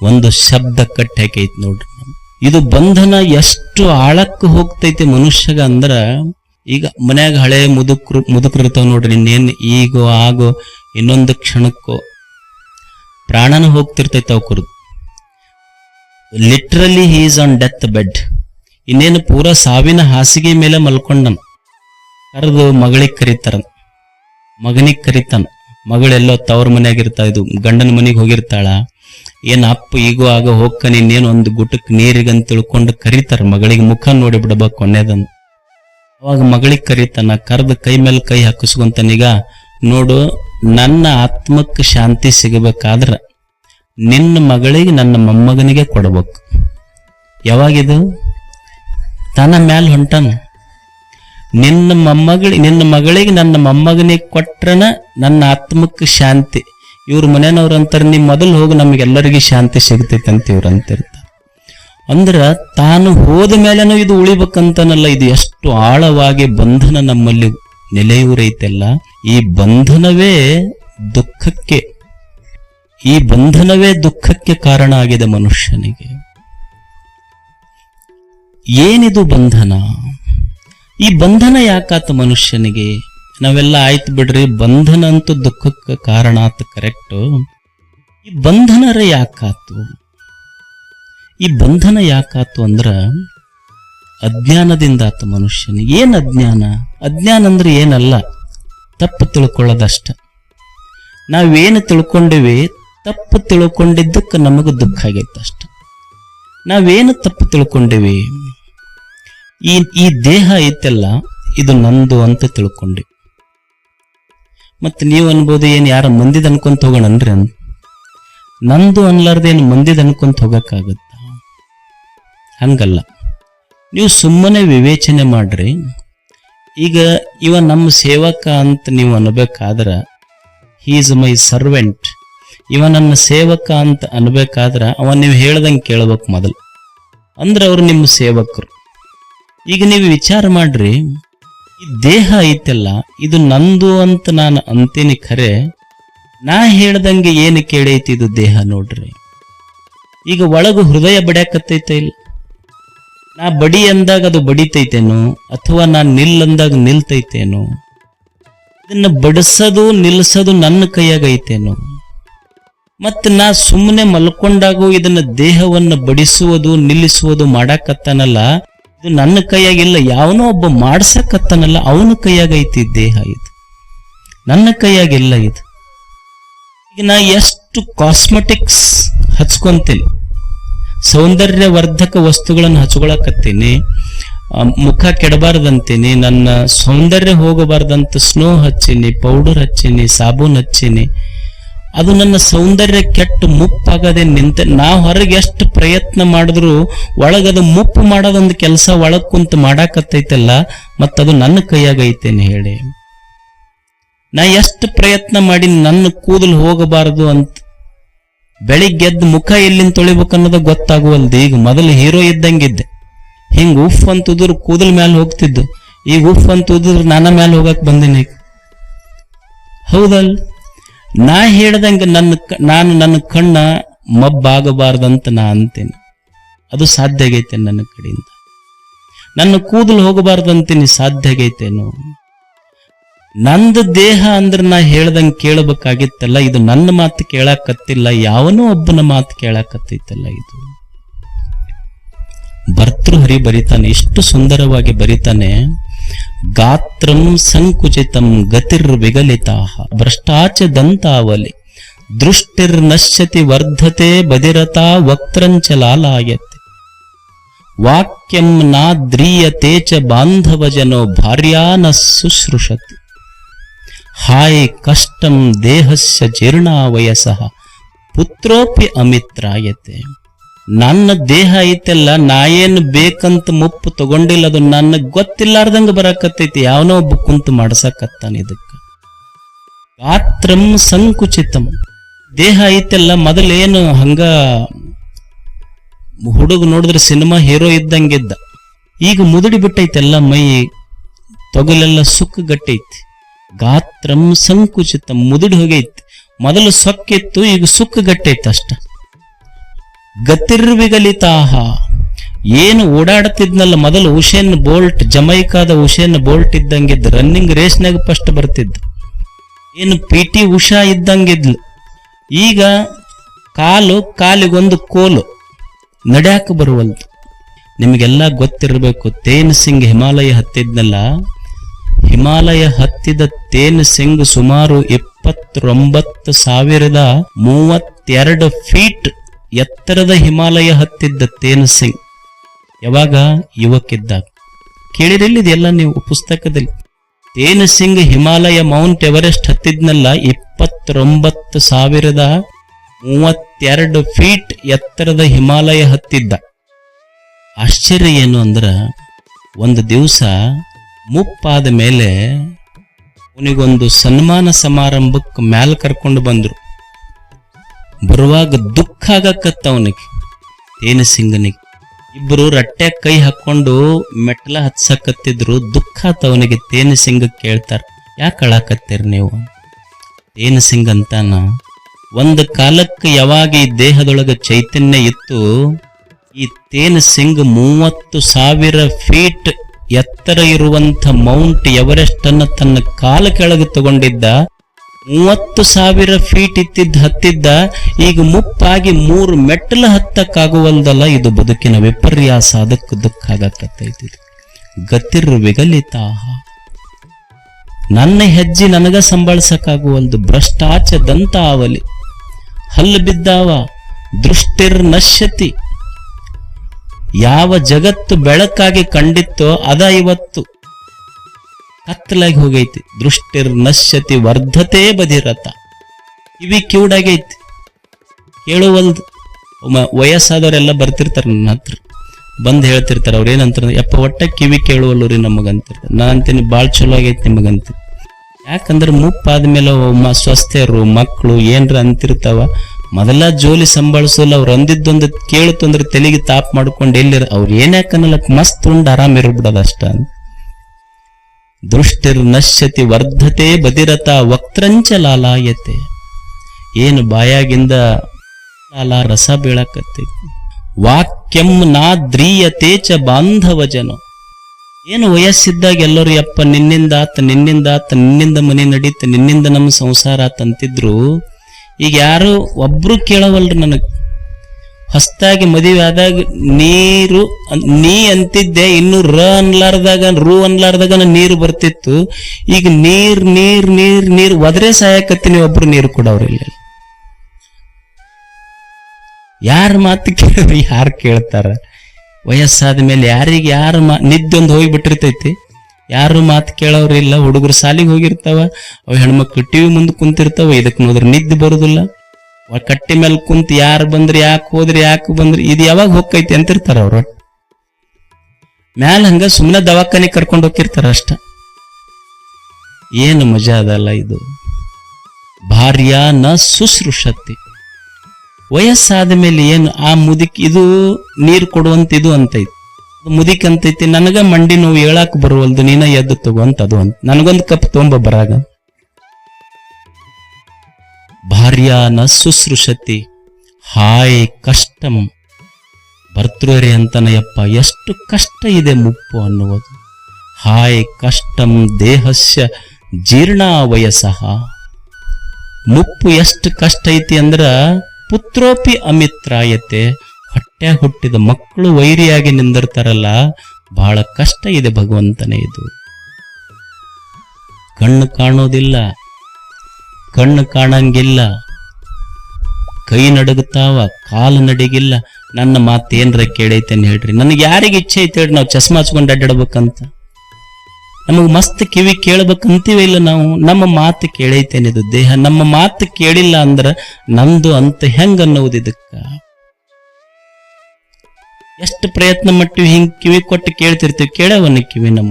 ಒಂದು ಶಬ್ದ ಕಟ್ಟಿ ಹಾಕೈತಿ ನೋಡ್ರಿ ಇದು ಬಂಧನ ಎಷ್ಟು ಆಳಕ್ಕೆ ಹೋಗ್ತೈತಿ ಮನುಷ್ಯಗ ಅಂದ್ರ, ಈಗ ಮನ್ಯಾಗ ಹಳೆ ಮುದುಕ್ರು ಮುದುಕರು ಇರ್ತಾವ ನೋಡ್ರಿ ಇನ್ನೇನು ಈಗೋ ಆಗೋ ಇನ್ನೊಂದು ಕ್ಷಣಕ್ಕೋ ಪ್ರಾಣನ ಹೋಗ್ತಿರ್ತೈತೆ ಅವ್ಕರು literally he is on death bed ಇನ್ನೇನು ಪೂರ ಸಾವಿನ ಹಾಸಿಗೆ ಮೇಲೆ ಮಲ್ಕೊಂಡನ. ಕರೆದು ಮಗಳಿಗೆ ಕರೀತಾರ ಮಗನಿಗೆ ಕರೀತಾನ. ಮಗಳೆಲ್ಲೋ ತವ್ರ ಮನೆಯಾಗಿರ್ತಾ ಇದು, ಗಂಡನ ಮನೆಗೆ ಹೋಗಿರ್ತಾಳ. ಏನ್ ಅಪ್ಪ ಈಗೋ ಆಗ ಹೋಗ್ಕ ಇನ್ನೇನು ಒಂದು ಗುಟಕ್ ನೀರಿಗಂತ ತಿಳ್ಕೊಂಡು ಕರೀತಾರ ಮಗಳಿಗೆ. ಮುಖ ನೋಡಿ ಬಿಡ್ಬೇಕು ಕೊನೆದನ್. ಅವಾಗ ಮಗಳಿಗೆ ಕರೀತಾನ ಕರೆದ ಕೈ ಮೇಲೆ ಕೈ ಹಾಕಿಸ್ಕೊಂತಾನೀಗ ನೋಡು, ನನ್ನ ಆತ್ಮಕ್ಕೆ ಶಾಂತಿ ಸಿಗಬೇಕಾದ್ರ ನಿನ್ನ ಮಗಳಿಗೆ ನನ್ನ ಮೊಮ್ಮಗನಿಗೆ ಕೊಡ್ಬೇಕು. ಯಾವಾಗಿದು ತನ್ನ ಮ್ಯಾಲ ಹೊಂಟಾನ. ನಿನ್ನ ಮೊಮ್ಮಗಳಿ ನಿನ್ನ ಮಗಳಿಗೆ ನನ್ನ ಮೊಮ್ಮಗನಿಗೆ ಕೊಟ್ರನ ನನ್ನ ಆತ್ಮಕ್ಕೆ ಶಾಂತಿ. ಇವ್ರ ಮನೆಯವ್ರು ಅಂತಾರೆ, ನೀ ಮೊದಲು ಹೋಗಿ, ನಮಗೆಲ್ಲರಿಗೆ ಶಾಂತಿ ಸಿಗ್ತೈತೆ ಅಂತ ಇವ್ರು ಅಂತಿರ್ತಾರೆ. ಅಂದ್ರ ತಾನು ಹೋದ ಮೇಲೆನೂ ಇದು ಉಳಿಬೇಕಂತನಲ್ಲ, ಇದು ಎಷ್ಟು ಆಳವಾಗಿ ಬಂಧನ ನಮ್ಮಲ್ಲಿ ನೆಲೆಯೂರೈತೆಲ್ಲ, ಈ ಬಂಧನವೇ ದುಃಖಕ್ಕೆ, ಈ ಬಂಧನವೇ ದುಃಖಕ್ಕೆ ಕಾರಣ ಆಗಿದೆ ಮನುಷ್ಯನಿಗೆ. ಏನಿದು ಬಂಧನ? ಈ ಬಂಧನ ಯಾಕಾತ ಮನುಷ್ಯನಿಗೆ? ನಾವೆಲ್ಲ ಆಯ್ತು ಬಿಡ್ರಿ ಬಂಧನ ಅಂತೂ ದುಃಖಕ್ಕೆ ಕಾರಣ ಆತ ಕರೆಕ್ಟು ಈ ಬಂಧನರ ಯಾಕಾತು? ಈ ಬಂಧನ ಯಾಕಾತು ಅಂದ್ರ, ಅಜ್ಞಾನದಿಂದ ಆತ ಮನುಷ್ಯನ. ಏನು ಅಜ್ಞಾನ? ಅಜ್ಞಾನ ಅಂದ್ರೆ ಏನಲ್ಲ, ತಪ್ಪು ತಿಳ್ಕೊಳ್ಳೋದಷ್ಟ. ನಾವೇನು ತಿಳ್ಕೊಂಡಿವಿ, ತಪ್ಪು ತಿಳ್ಕೊಂಡಿದ್ದಕ್ಕೆ ನಮಗೆ ದುಃಖ ಆಗೈತೆ ಅಷ್ಟ. ನಾವೇನು ತಪ್ಪು ತಿಳ್ಕೊಂಡಿವಿ? ಈ ಈ ದೇಹ ಐತೆಲ್ಲ, ಇದು ನಂದು ಅಂತ ತಿಳ್ಕೊಂಡಿ ಮತ್ತೆ ನೀವು ಅನ್ಬೋದು ಏನು ಯಾರ ಮಂದಿದ್ ಅನ್ಕೊಂತ ಹೋಗೋಣನ್ರಿ ಅಂದ್ರೆ ನಂದು ಅನ್ಲಾರ್ದೇನು ಮಂದಿದ್ ಅನ್ಕೊಂತ ಹೋಗಕ್ಕಾಗತ್ತ? ಹಂಗಲ್ಲ. ನೀವು ಸುಮ್ಮನೆ ವಿವೇಚನೆ ಮಾಡ್ರಿ. ಈಗ ಇವ ನಮ್ಮ ಸೇವಕ ಅಂತ ನೀವು ಅನ್ಬೇಕಾದ್ರ ಈಸ್ ಮೈ ಸರ್ವೆಂಟ್ ಇವ ನನ್ನ ಸೇವಕ ಅಂತ ಅನ್ಬೇಕಾದ್ರೆ, ಅವ ನೀವು ಹೇಳ್ದಂಗೆ ಕೇಳ್ಬೇಕು ಮೊದಲು. ಅಂದ್ರೆ ಅವ್ರು ನಿಮ್ಮ ಸೇವಕರು. ಈಗ ನೀವು ವಿಚಾರ ಮಾಡ್ರಿ. ಈ ದೇಹ ಐತಲ್ಲ, ಇದು ನಂದು ಅಂತ ನಾನು ಅಂತೀನಿ ಖರೆ, ನಾ ಹೇಳ್ದಂಗೆ ಏನು ಕೇಳೈತಿ ಇದು ದೇಹ ನೋಡ್ರಿ. ಈಗ ಒಳಗು ಹೃದಯ ಬಡ್ಯಾಕತ್ತೈತ ಇಲ್ಲ? ನಾ ಬಡಿ ಅಂದಾಗ ಅದು ಬಡಿತೈತೇನೋ, ಅಥವಾ ನಾನು ನಿಲ್ಲಂದಾಗ ನಿಲ್ತೈತೇನೋ? ಇದನ್ನ ಬಡಿಸೋದು, ನಿಲ್ಸೋದು ನನ್ನ ಕೈಯಾಗ ಮತ್ತು ಮತ್ತೆ ನಾ ಸುಮ್ಮನೆ ಮಲ್ಕೊಂಡಾಗೂ ಇದನ್ನ ದೇಹವನ್ನು ಬಡಿಸುವುದು, ನಿಲ್ಲಿಸುವುದು ಮಾಡಾಕತ್ತಾನಲ್ಲ ಇದು ನನ್ನ ಕೈಯಾಗಿಲ್ಲ ಯಾವನೋ ಒಬ್ಬ ಮಾಡ್ಸಕತ್ತಾನಲ್ಲ ಅವನ ಕೈಯಾಗ ಐತಿ ದೇಹ ಇದು. ನನ್ನ ಕೈಯಾಗಿಲ್ಲ ಇದು. ಈಗ ನಾ ಎಷ್ಟು ಕಾಸ್ಮೆಟಿಕ್ಸ್ ಹಚ್ಕೊಂತೀನಿ, ಸೌಂದರ್ಯವರ್ಧಕ ವಸ್ತುಗಳನ್ನು ಹಚ್ಕೊಳಕತ್ತೀನಿ ಮುಖ ಕೆಡಬಾರ್ದಂತೀನಿ, ನನ್ನ ಸೌಂದರ್ಯ ಹೋಗಬಾರ್ದಂತ ಸ್ನೋ ಹಚ್ಚೀನಿ ಪೌಡರ್ ಹಚ್ಚೀನಿ, ಸಾಬೂನ್ ಹಚ್ಚೀನಿ ಅದು ನನ್ನ ಸೌಂದರ್ಯ ಕೆಟ್ಟು ಮುಪ್ಪಾಗದೆ ನಿಂತ ನಾ ಹೊರಗೆ ಎಷ್ಟು ಪ್ರಯತ್ನ ಮಾಡಿದ್ರು ಒಳಗದು ಮುಪ್ಪು ಮಾಡೋದೊಂದು ಕೆಲಸ ಒಳಗ್ ಕುಂತು ಮಾಡಾಕತ್ತೈತಲ್ಲ, ಮತ್ತದು ನನ್ನ ಕೈಯಾಗ ಐತೇನೆ ಹೇಳಿ. ನಾ ಎಷ್ಟು ಪ್ರಯತ್ನ ಮಾಡಿ ನನ್ನ ಕೂದಲು ಹೋಗಬಾರದು ಅಂತ ಬೆಳಿಗ್ಗೆದ್ದು ಮುಖ ಎಲ್ಲಿಂದ ತೊಳಿಬೇಕನ್ನೋದು ಗೊತ್ತಾಗುವಲ್ದು. ಈಗ ಮೊದಲು ಹೀರೋ ಇದ್ದಂಗಿದ್ದೆ. ಹಿಂಗೆ ಉಫ್ ಅಂತ ಉದುರು ಕೂದಲ್ ಮ್ಯಾಲ ಹೋಗ್ತಿದ್ದು. ಈಗ ಉಫ್ ಅಂತ ನನ್ನ ಮ್ಯಾಲ ಹೋಗಕ್ ಬಂದಿನಿ ಹೌದಲ್? ನಾ ಹೇಳ್ದಂಗೆ ನನ್ನ ನಾನು ನನ್ನ ಕಣ್ಣ ಮಬ್ಬಾಗಬಾರ್ದಂತ ನಾ ಅಂತೇನೆ. ಅದು ಸಾಧ್ಯ ಆಗೈತೆ ನನ್ನ ಕಡೆಯಿಂದ. ನನ್ನ ಕೂದಲು ಹೋಗಬಾರ್ದಂತೀನಿ ಸಾಧ್ಯ ಆಗೈತೇನು ನಂದು ದೇಹ ಅಂದ್ರೆ ನಾ ಹೇಳ್ದಂಗೆ ಕೇಳಬೇಕಾಗಿತ್ತಲ್ಲ, ಇದು ನನ್ನ ಮಾತು ಕೇಳಾಕತ್ತಿಲ್ಲ, ಯಾವನೂ ಒಬ್ಬನ ಮಾತು ಕೇಳಾಕತ್ತೈತಲ್ಲ ಇದು. ಭರ್ತೃಹರಿ ಬರಿತಾನೆ ಎಷ್ಟು ಸುಂದರವಾಗಿ ಬರಿತಾನೆ गात्रम् सङ्कुचितम् गतिर्विगलिताः भ्रष्टा च दन्तावले। दृष्टिर्नश्यति वर्धते बधिरता वक्त्रम् च लालायते। वाक्यम् नाद्रीयते च बान्धवजनो भार्या न शुश्रुषति। हाय कष्टम् देहस्य जीर्णावयसः पुत्रोऽपि अमित्रायते। ನನ್ನ ದೇಹ ಐತೆಲ್ಲ, ನಾ ಏನು ಬೇಕಂತ ಮುಪ್ಪು ತಗೊಂಡಿಲ್ಲ, ಅದು ನನಗ್ ಗೊತ್ತಿಲ್ಲಾರ್ದಂಗ ಬರಕತ್ತೈತಿ. ಯಾವನೋ ಒಬ್ಬ ಕುಂತು ಮಾಡ್ಸಕತ್ತಾನ ಇದಕ್ಕ. ಗಾತ್ರಂ ಸಂಕುಚಿತಂ. ದೇಹ ಐತೆಲ್ಲ, ಮೊದಲೇನು ಹಂಗ ಹುಡುಗ ನೋಡಿದ್ರೆ ಸಿನಿಮಾ ಹೀರೋ ಇದ್ದಂಗಿದ್ದ. ಈಗ ಮುದುಡಿ ಬಿಟ್ಟೈತೆಲ್ಲ, ಮೈ ತೊಗಲೆಲ್ಲ ಸುಕ್ಕ ಗಟ್ಟೈತಿ ಗಾತ್ರಂ ಸಂಕುಚಿತ, ಮುದುಡಿ ಹೋಗೈತಿ. ಮೊದಲು ಸೊಕ್ಕಿತ್ತು, ಈಗ ಸುಕ್ಕ ಗಟ್ಟೈತಿ ಅಷ್ಟ ಗತಿರ್ವಿಗಲಿತಾಹ. ಏನು ಓಡಾಡ್ತಿದ್ನಲ್ಲ ಮೊದಲು ಉಷೇನ್ ಬೋಲ್ಟ್, ಜಮೈಕಾದ ಉಷೇನ್ ಬೋಲ್ಟ್ ಇದ್ದಂಗಿದ್ ರನ್ನಿಂಗ್ ರೇಸ್ನಾಗ ಫಸ್ಟ್ ಬರ್ತಿದ್ದ. ಏನು ಪಿ ಟಿ ಉಷಾ ಇದ್ದಂಗಿದ್ಲು. ಈಗ ಕಾಲು ಕಾಲಿಗೊಂದು ಕೋಲು ನಡ್ಯಾಕ ಬರುವಲ್ದು. ನಿಮಗೆಲ್ಲ ಗೊತ್ತಿರಬೇಕು, ತೇನ್ ಸಿಂಗ್ ಹಿಮಾಲಯ ಹತ್ತಿದ್ನಲ್ಲ? ಹಿಮಾಲಯ ಹತ್ತಿದ ತೇನ್ ಸಿಂಗ್ ಸುಮಾರು ಇಪ್ಪತ್ತೊಂಬತ್ತು ಸಾವಿರದ ಮೂವತ್ತೆರಡು ಫೀಟ್ ಎತ್ತರದ ಹಿಮಾಲಯ ಹತ್ತಿದ್ದ ತೇನ್ ಸಿಂಗ್ ಯಾವಾಗ ಯುವಕಿದ್ದಾಗ ಕೇಳಿರಿಲ್ಲ ಇದೆಲ್ಲ ನೀವು ಪುಸ್ತಕದಲ್ಲಿ? Tenzing Himalaya Mount Everest ಹತ್ತಿದ್ನಲ್ಲ ಇಪ್ಪತ್ತೊಂಬತ್ತು ಸಾವಿರದ ಮೂವತ್ತೆರಡು ಫೀಟ್ ಎತ್ತರದ ಹಿಮಾಲಯ ಹತ್ತಿದ್ದ. ಆಶ್ಚರ್ಯ ಏನು ಅಂದ್ರೆ, ಒಂದು ದಿವಸ ಮುಪ್ಪಾದ ಮೇಲೆ ಅವನಿಗೊಂದು ಸನ್ಮಾನ ಸಮಾರಂಭಕ್ಕೆ ಮ್ಯಾಲ ಕರ್ಕೊಂಡು ಬಂದ್ರು. ಬರುವಾಗ ದುಃಖ ಆಗಕತ್ತ ಅವನಿಗೆ. ತೇನ ಸಿಂಗನಿಗೆ? ಇಬ್ರು ರಟ್ಟೆ ಕೈ ಹಾಕೊಂಡು ಮೆಟ್ಲ ಹತ್ಸಕತ್ತಿದ್ರು, ದುಃಖ ತವನಿಗೆ ತೇನ ಸಿಂಗ ಕೇಳ್ತಾರ, ಯಾಕೆ ಅಳಾಕತ್ತೀರಿ ನೀವು? ತೇನ ಸಿಂಗ್ ಅಂತಾನ, ಒಂದು ಕಾಲಕ್ಕೆ ಯಾವಾಗ ಈ ದೇಹದೊಳಗೆ ಚೈತನ್ಯ ಇತ್ತು, ಈ ತೇನ ಸಿಂಗ್ ಮೂವತ್ತು ಸಾವಿರ ಫೀಟ್ ಎತ್ತರ ಇರುವಂತ ಮೌಂಟ್ ಎವರೆಸ್ಟ್ ಅನ್ನ ತನ್ನ ಕಾಲ ಕೆಳಗೆ ತಗೊಂಡಿದ್ದ ಮೂವತ್ತು ಸಾವಿರ ಫೀಟ್ ಇತ್ತಿದ್ದ ಹತ್ತಿದ್ದ, ಈಗ ಮುಪ್ಪಾಗಿ ಮೂರು ಮೆಟ್ಟಲ ಹತ್ತಕ್ಕಾಗುವಲ್ದಲ್ಲ ಇದು ಬದುಕಿನ ವಿಪರ್ಯಾಸ. ಅದಕ್ಕೆ ದುಃಖ ಆಗಕತ್ತೈತಿ ಗತಿರ್ ವಿಗಲಿತಾಹ ನನ್ನ ಹೆಜ್ಜೆ ನನಗ ಸಂಬಳಸಕ್ಕಾಗುವಲ್ದು ಭ್ರಷ್ಟಾಚ ದಂತಾವಲಿ. ಹಲ್ಲು ಬಿದ್ದಾವ, ದೃಷ್ಟಿರ್ ನಶ್ಯತಿ. ಯಾವ ಜಗತ್ತು ಬೆಳಕಾಗಿ ಕಂಡಿತ್ತೋ, ಅದ ಇವತ್ತು. ಕತ್ತಲಾಗಿ ಹೋಗೈತಿ. ದೃಷ್ಟಿರ್ ನಶ್ಯತಿ ವರ್ಧತೆ ಬದಿರತ. ಕಿವಿ ಕಿವುಡಾಗೈತಿ ಕೇಳುವಲ್ದು. ವಯಸ್ಸಾದವರೆಲ್ಲ ಬರ್ತಿರ್ತಾರೆ ನನ್ನ ಹತ್ರ. ಬಂದು ಹೇಳ್ತಿರ್ತಾರೆ ಅವ್ರು ಏನಂತಾರೆ ಯಪ್ಪ, ಒಟ್ಟ ಕಿವಿ ಕೇಳುವಲ್ಲ ರೀ ನಮಗಂತಿರ್ತಾರೆ ನಾ ಅಂತೀನಿ ಭಾಳ ಚಲೋ ಆಗೈತಿ ನಿಮಗಂತ. ಯಾಕಂದ್ರೆ ಮುಪ್ಪಾದ ಮೇಲೆ ಸ್ವಸ್ಥರು ಮಕ್ಕಳು ಏನ್ರ ಅಂತಿರ್ತಾವ, ಮೊದಲ ಜೋಲಿ ಸಂಭಾಳಿಸೋಲ್ಲ ಅವ್ರು ಅಂದಿದ್ದೊಂದು ಕೇಳುತ್ತಂದ್ರೆ ತೆಲಿಗೆ ತಾಪ್ ಮಾಡ್ಕೊಂಡು ಎಲ್ಲಿರ, ಅವ್ರು ಏನ್ಯಾಕನ್ನಲ್ಲ ಮಸ್ತ್ ಉಂಡು ಆರಾಮ್ ಇರ್ಬಿಡೋದು ಅಷ್ಟ ದೃಷ್ಟಿರ್ ನಶ್ಯತಿ ವರ್ಧತೆ ಬದಿರತ ವಕ್ತ್ರಂಚ ಲಾಲಾಯತೆ. ಏನು ಬಾಯಾಗಿಂದ ಲಾಲ ರಸ ಬೀಳಕತ್ತೈತಿ. ವಾಕ್ಯಂ ನಾ ದ್ರೀಯತೆ ಚ ಬಾಂಧವ ಜನ. ಏನು ವಯಸ್ಸಿದ್ದಾಗ ಎಲ್ಲರೂ ಯಪ್ಪ ನಿನ್ನಿಂದ ಆತ ನಿನ್ನಿಂದ ಆತ, ನಿನ್ನಿಂದ ಮನೆ ನಡೀತ, ನಿನ್ನಿಂದ ನಮ್ಮ ಸಂಸಾರ ಆತಂತಿದ್ರು ಈಗ ಯಾರು ಒಬ್ರು ಕೇಳವಲ್ರಿ ನನಗ್. ಹೊಸ್ತಾಗಿ ಮದುವೆ ಆದಾಗ ನೀರು, ನೀ ಅಂತಿದ್ದೆ, ಇನ್ನು ರ ಅನ್ಲಾರ್ದಾಗ, ರು ಅನ್ಲಾರ್ದಾಗ ನೀರು ಬರ್ತಿತ್ತು. ಈಗ ನೀರ್ ನೀರ್ ನೀರ್ ನೀರ್ ಒದ್ರೆ ಸಾಯಕತ್ತೀನಿ ಒಬ್ರು ನೀರು ಕೊಡವ್ರಿಲ್ಲ ಯಾರ ಮಾತು ಕೇಳಿದ್ರೆ ಯಾರು ಕೇಳ್ತಾರ? ವಯಸ್ಸಾದ ಮೇಲೆ ಯಾರಿಗೆ, ಯಾರು ಮಾ, ನಿದ್ದೊಂದು ಹೋಗಿಬಿಟ್ಟಿರ್ತೈತಿ. ಯಾರು ಮಾತು ಕೇಳೋರಿಲ್ಲ ಹುಡುಗರು ಸಾಲಿಗೆ ಹೋಗಿರ್ತಾವ, ಅವ ಹೆಣ್ಮಕ್ಳು ಟಿವಿ ಮುಂದೆ ಕುಂತಿರ್ತಾವ ಇದಕ್ಕೆ ನೋಡಿದ್ರೆ ನಿದ್ದೆ ಬರುದಿಲ್ಲ. ಕಟ್ಟಿ ಮೇಲೆ ಕುಂತ ಯಾರು ಬಂದ್ರಿ ಯಾಕೆ ಹೋದ್ರಿ ಯಾಕೆ ಬಂದ್ರಿ ಇದು ಯಾವಾಗ ಹೋಗ್ತೈತಿ ಅಂತಿರ್ತಾರ ಅವ್ರು. ಮ್ಯಾಲ ಹಂಗ ಸುಮ್ಮನೆ ದವಾಖಾನೆ ಕರ್ಕೊಂಡು ಹೋಗಿರ್ತಾರ ಅಷ್ಟ. ಏನು ಮಜಾ ಅದಲ್ಲ ಇದು. ಭಾರ್ಯ ನ ಶುಶ್ರೂಷತಿ ವಯಸ್ಸಾದ ಮೇಲೆ ಏನು ಆ ಮುದುಕಿ ಇದು ನೀರು ಕೊಡುವಂತ ಇದು ಅಂತೈತಿ. ಮುದಿಕ್ ಅಂತೈತಿ, ನನಗ ಮಂಡಿ ನೋವು ಹೇಳಾಕ ಬರುವಲ್ದು, ನೀನ ಎದ್ದು ತಗೋ ಅಂತ ಅದು ಅಂತ. ನನಗೊಂದು ಕಪ್ ತೊಂಬ ಬರಾಗ. ಭಾರ್ಯಾನ ಶುಶ್ರೂಷತಿ. ಹಾಯ್ ಕಷ್ಟಂ. ಭರ್ತೃರಿ ಅಂತನಯಪ್ಪ ಎಷ್ಟು ಕಷ್ಟ ಇದೆ ಮುಪ್ಪು ಅನ್ನುವುದು. ಹಾಯ್ ಕಷ್ಟಂ ದೇಹಸ್ಯ ಜೀರ್ಣಾವಯಸಃ. ಮುಪ್ಪು ಎಷ್ಟು ಕಷ್ಟ ಐತಿ ಅಂದ್ರ ಪುತ್ರೋಪಿ ಅಮಿತ್ರಾಯತೆ. ಹೊಟ್ಟೆ ಹುಟ್ಟಿದ ಮಕ್ಕಳು ವೈರಿಯಾಗಿ ನಿಂದಿರ್ತಾರಲ್ಲ ಬಹಳ ಕಷ್ಟ ಇದೆ ಭಗವಂತನೇ ಇದು. ಕಣ್ಣು ಕಾಣೋದಿಲ್ಲ ಕಣ್ಣು ಕಾಣಂಗಿಲ್ಲ, ಕೈ ನಡಗುತ್ತಾವ, ಕಾಲು ನಡಿಗಿಲ್ಲ. ನನ್ನ ಮಾತು ಏನ್ರ ಕೇಳೈತೇನೆ ಹೇಳ್ರಿ. ನನಗೆ ಯಾರಿಗೆ ಇಚ್ಛೆ ಐತೆ ಹೇಳ್ರಿ, ನಾವು ಚಸ್ಮಾ ಹಚ್ಕೊಂಡು ಅಡ್ಡಾಡ್ಬೇಕಂತ. ನಮಗೆ ಮಸ್ತ್ ಕಿವಿ ಕೇಳ್ಬೇಕಂತೀವಿ ಇಲ್ಲ ನಾವು? ನಮ್ಮ ಮಾತು ಕೇಳೈತೇನಿದು ದೇಹ ನಮ್ಮ ಮಾತು ಕೇಳಿಲ್ಲ ಅಂದ್ರ ನಂದು ಅಂತ ಹೆಂಗ ಅನ್ನೋದು ಇದಕ್ಕ? ಎಷ್ಟು ಪ್ರಯತ್ನ ಮಟ್ಟಿವಿ ಹಿಂಗೆ ಕಿವಿ ಕೊಟ್ಟು ಕೇಳ್ತಿರ್ತೀವಿ ಕೇಳವನ್ನ ಕಿವಿ ನಮ್ಮ